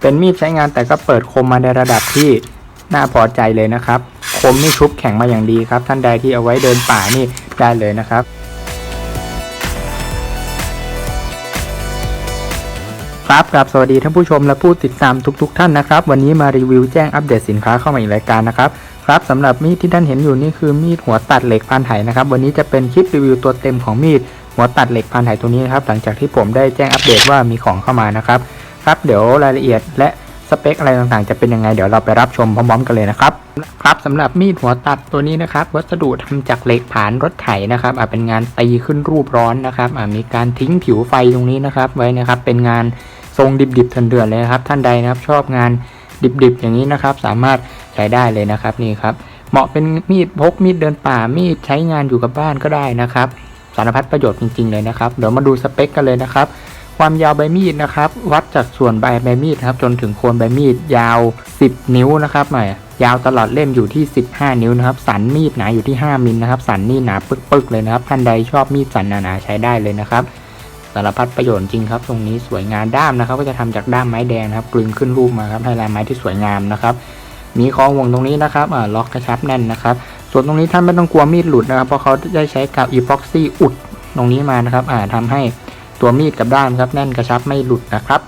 เป็นมีดใช้งานแต่ก็เปิดคมมาในระดับที่น่าพอใจเลยนะครับ คมนี่ชุบแข็งมาอย่างดีครับ ท่านใดที่เอาไว้เดินป่านี่ได้เลยนะครับ ครับกราบสวัสดีท่านผู้ชมและผู้ติดตามทุกๆท่านนะครับ วันนี้มารีวิวแจ้งอัปเดตสินค้าเข้ามาอีกรายการนะครับครับสำหรับมีดที่ท่านเห็นอยู่นี่คือมีดหัวตัดเหล็กพันไหนะครับ วันนี้จะเป็นคลิปรีวิวตัวเต็มของมีดหัวตัดเหล็กพันไหตัวนี้นะครับหลังจากที่ผมได้แจ้งอัปเดตว่ามีของเข้ามานะครับ ครับ เดี๋ยวรายละเอียดและสเปคอะไรต่างๆ จะเป็นยังไงเดี๋ยวเราไปรับชมพร้อมๆกันเลยนะครับครับสำหรับมีดหัวตัดตัวนี้นะครับ วัสดุทำจากเหล็กผานรถไถนะครับอ่าเป็นงานตีขึ้นรูปร้อนนะครับอ่ามีการทิ้งผิวไฟตรงนี้นะครับ ไว้นะครับเป็นงานทรงดิบๆเถื่อนๆเลยนะครับ ท่านใดนะครับชอบงานดิบๆ อย่างนี้นะครับ สามารถใช้ได้เลยนะครับนี่ครับ เหมาะเป็นมีดพกมีดเดินป่ามีดใช้งานอยู่กับบ้านก็ได้นะครับ สารพัดประโยชน์จริงๆเลยนะครับ เดี๋ยวมาดูสเปคกันเลยนะครับ ความยาวใบมีดนะครับ วัดจากส่วนใบใบมีดครับ จนถึงโคนใบมีดยาว 10 นิ้วนะครับหมายยาวตลอดเล่มอยู่ที่ 15 นิ้วนะครับ สันมีดหนาอยู่ที่ 5 มิลนะครับ สันนี่หนาปึกๆเลยนะครับ ท่านใดชอบมีดสันหนาๆใช้ได้เลยนะครับสารพัดประโยชน์จริงครับ ตรงนี้สวยงามด้ามนะครับ ก็จะทำจากด้ามไม้แดงนะครับ กลึงขึ้นรูปมาครับให้ลายไม้ที่สวยงามนะครับ มีคล้องวงตรงนี้นะครับอ่าล็อกกระชับแน่นนะครับ ส่วนตรงนี้ท่านไม่ต้องกลัวมีดหลุดนะครับ เพราะเขาได้ใช้กาวอีพ็อกซี่อุดตรงนี้มานะครับอ่าทำให้ ตัวมีดกับด้ามครับแน่นกระชับไม่หลุดนะครับ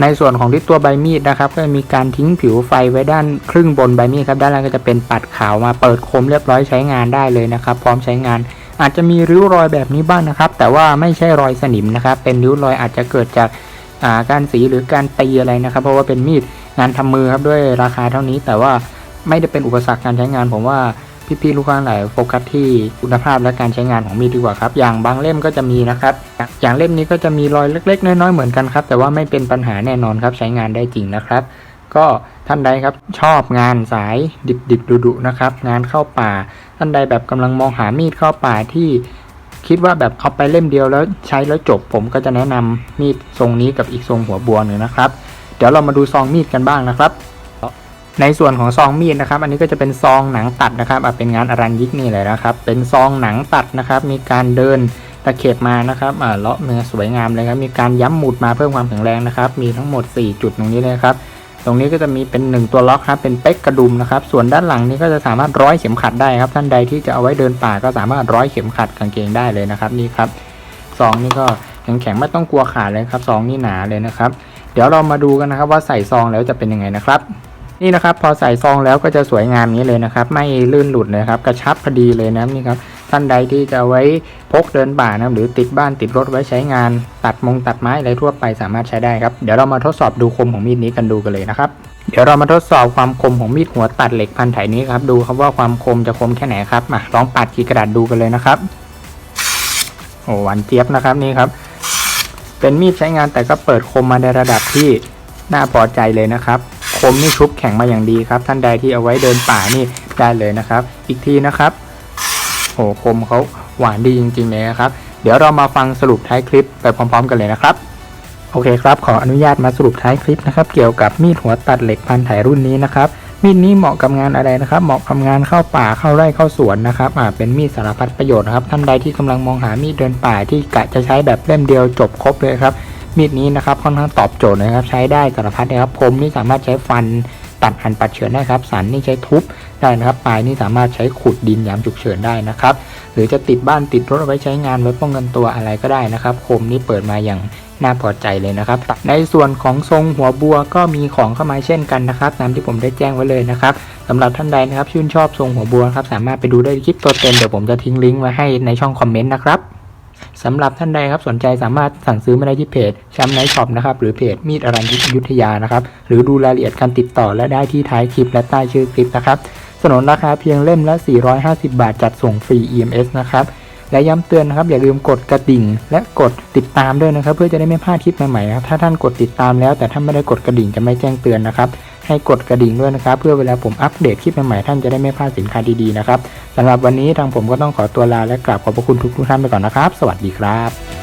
ในส่วนของที่ตัวใบมีดนะครับ ก็จะมีการทิ้งผิวไฟไว้ด้านครึ่งบนใบมีดครับด้านล่างก็จะเป็นปัดขาวมาเปิดคมเรียบร้อยใช้งานได้เลยนะครับ พร้อมใช้งานอาจจะมีริ้วรอยแบบนี้บ้างนะครับ แต่ว่าไม่ใช่รอยสนิมนะครับ เป็นริ้วรอยอาจจะเกิดจากาการสีหรือการตีอะไรนะครับ เพราะว่าเป็นมีดงานทำมือครับด้วยราคาเท่านี้ แต่ว่าไม่ได้เป็นอุปสรรคการใช้งานผมว่า พี่ๆลูกค้าหลายโฟกัสที่คุณภาพและการใช้งานของมีดดีกว่าครับ อย่างบางเล่มก็จะมีนะครับ อย่างเล่มนี้ก็จะมีรอยเล็ก ๆ น้อยๆเหมือนกันครับ แต่ว่าไม่เป็นปัญหาแน่นอนครับใช้งานได้จริงนะครับ ก็ท่านใดครับชอบงานสายดิบดิบดุดุๆนะครับ งานเข้าป่า ท่านใดแบบกำลังมองหามีดเข้าป่าที่คิดว่าแบบเอาไปเล่มเดียวแล้วใช้แล้วจบ ผมก็จะแนะนำมีดทรงนี้กับอีกทรงหัวบัวหนึ่งนะครับ เดี๋ยวเรามาดูซองมีดกันบ้างนะครับ ในส่วนของซองมีดนะครับ อันนี้ก็จะเป็นซองหนังตัดนะครับเป็นงานอรัญยิกนี่เลยนะครับ เป็นซองหนังตัดนะครับ มีการเดินตะเข็บมานะครับเลาะเนื้อสวยงามเลยครับ มีการย้ำหมุดมาเพิ่มความแข็งแรงนะครับ มีทั้งหมด 4 จุดตรงนี้เลยครับ ตรงนี้ก็จะมีเป็น 1 ตัวล็อกครับ เป็นเป๊กกระดุมนะครับ ส่วนด้านหลังนี้ก็จะสามารถร้อยเข็มขัดได้ครับ ท่านใดที่จะเอาไว้เดินป่าก็สามารถร้อยเข็มขัดกางเกงได้เลยนะครับ นี่ครับซองนี่ก็แข็งๆไม่ต้องกลัวขาดเลยครับซองนี่หนาเลยนะครับ เดี๋ยวเรามาดูกันนะครับว่าใส่ซองแล้วจะเป็นยังไงนะครับ นี่นะครับพอใส่ซองแล้วก็จะสวยงามนี้เลยนะครับ ไม่ลื่นหลุดเลยครับกระชับพอดีเลยนะนี่ครับท่านใดที่จะไว้พกเดินป่านะหรือติดบ้านติดรถไว้ใช้งาน ตัดมงตัดไม้อะไรทั่วไปสามารถใช้ได้ครับเดี๋ยวเรามาทดสอบดูคมของมีดนี้กันดูกันเลยนะครับเดี๋ยวเรามาทดสอบความคมของมีดหัวตัดเหล็กพันไถนี้ครับดูครับว่าความคมจะคมแค่ไหนครับมาลองปัดขีดกระดาษดูกันเลยนะครับโอ้หวานเจี๊ยบนะครับนี่ครับ เป็นมีดใช้งานแต่ก็เปิดคมมาในระดับที่น่าพอใจเลยนะครับ คมนี่ชุบแข็งมาอย่างดีครับ ท่านใดที่เอาไว้เดินป่านี่ได้เลยนะครับ อีกทีนะครับโอ้คมเขาหวานดีจริงๆเลยนะครับ เดี๋ยวเรามาฟังสรุปท้ายคลิปไปพร้อม ๆ กันเลยนะครับโอเคครับ ขออนุญาตมาสรุปท้ายคลิปนะครับ เกี่ยวกับมีดหัวตัดเหล็กพันไถรุ่นนี้นะครับ มีดนี้เหมาะกับงานอะไรนะครับ เหมาะกับงานเข้าป่าเข้าไร่เข้าสวนนะครับ อ่า เป็นมีดสารพัดประโยชน์นะครับ ท่านใดที่กำลังมองหามีดเดินป่าที่กะจะใช้แบบเล่มเดียวจบครบเลยครับ มีดนี้นะครับค่อนข้างตอบโจทย์นะครับใช้ได้สารพัดนะครับคมนี่สามารถใช้ฟันตัดหั่นปัดเฉือนได้ครับสันนี่ใช้ทุบได้นะครับปลายนี่สามารถใช้ขุดดินยามฉุกเฉินได้นะครับหรือจะติดบ้านติดรถเอาไว้ใช้งานไว้ป้องกันตัวอะไรก็ได้นะครับคมนี่เปิดมาอย่างน่าพอใจเลยนะครับ ในส่วนของทรงหัวบัวก็มีของเข้ามาเช่นกันนะครับตามที่ผมได้แจ้งไว้เลยนะครับสำหรับท่านใดนะครับชื่นชอบทรงหัวบัวครับสามารถไปดูได้คลิปตัวเต็มเดี๋ยวผมจะทิ้งลิงก์ไว้ให้ในช่องคอมเมนต์นะครับ สำหรับท่านใดครับสนใจสามารถสั่งซื้อมาได้ที่เพจแชมป์ไนท์ช็อปนะครับหรือเพจมีดอรัญยิกอยุธยานะครับหรือดูรายละเอียดการติดต่อและได้ที่ท้ายคลิปและใต้ชื่อคลิปนะครับสนนราคาเพียงเล่มละ 450 บาทจัดส่งฟรี EMS นะครับและย้ำเตือนนะครับอย่าลืมกดกระดิ่ง และกดติดตามด้วยนะครับ เพื่อจะได้ไม่พลาดคลิปใหม่ๆครับถ้าท่านกดติดตามแล้วแต่ท่านไม่ได้กดกระดิ่งจะไม่แจ้งเตือนนะครับ ให้กดกระดิ่งด้วยนะครับ เพื่อเวลาผมอัปเดตคลิปใหม่ๆท่านจะได้ไม่พลาดสินค้าดีๆนะครับสำหรับวันนี้ทางผมก็ต้องขอตัวลาและกราบขอบพระคุณทุกๆท่านไปก่อนนะครับ สวัสดีครับ